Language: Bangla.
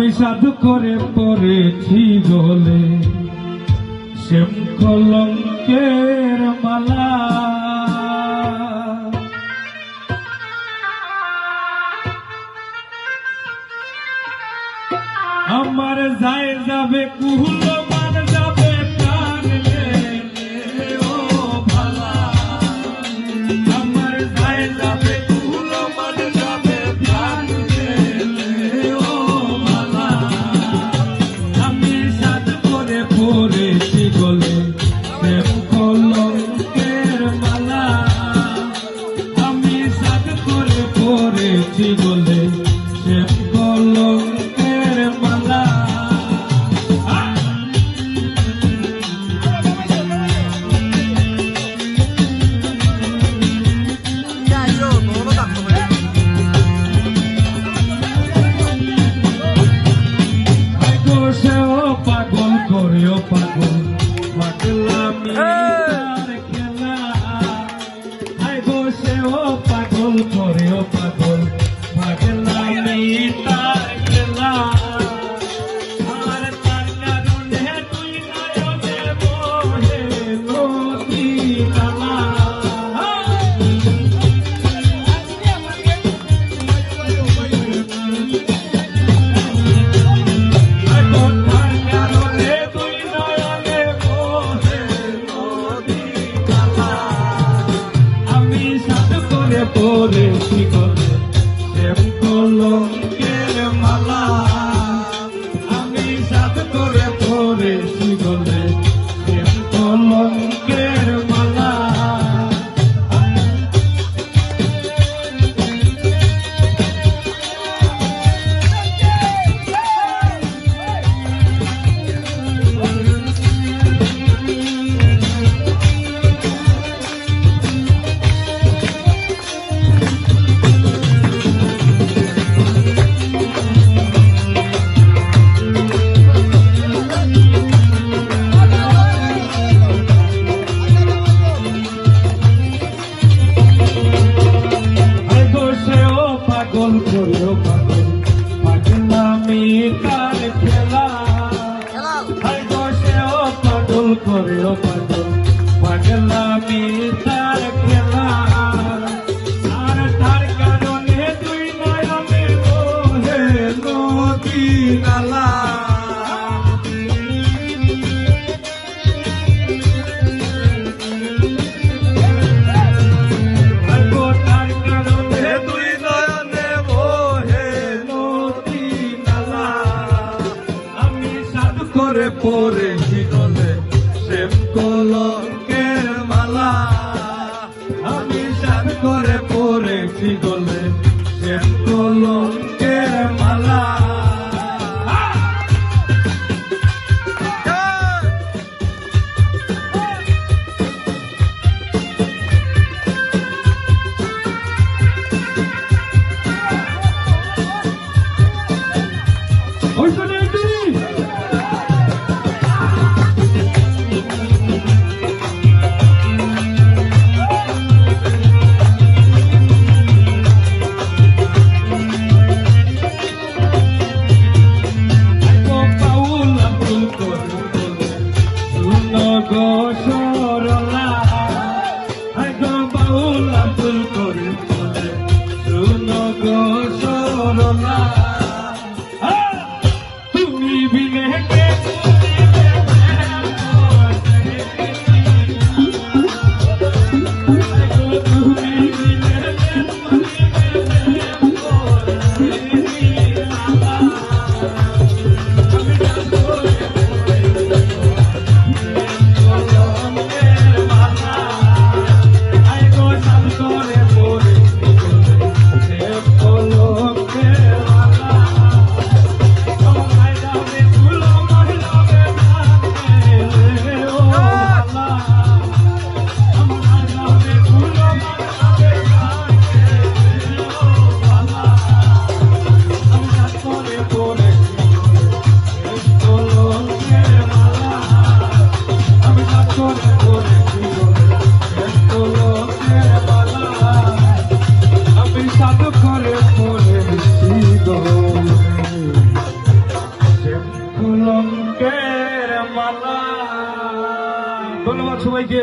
আমি সাধু করে পড়েছি গলে শ্যাম কলঙ্কের মালা। আমার যায় যাবে কুহুলম মিষ্টি বলে সে কলঙ্কের মালা। পাগল করেও পাগল। এমনি করল এমনি করল পাঠো পাগলা মেয়ে তার খেলা আর তার কারণে তুই নয়নে মোহে নদী নালা por sígole, siento que mala. বসা মালা ধন্যবাদ সবাইকে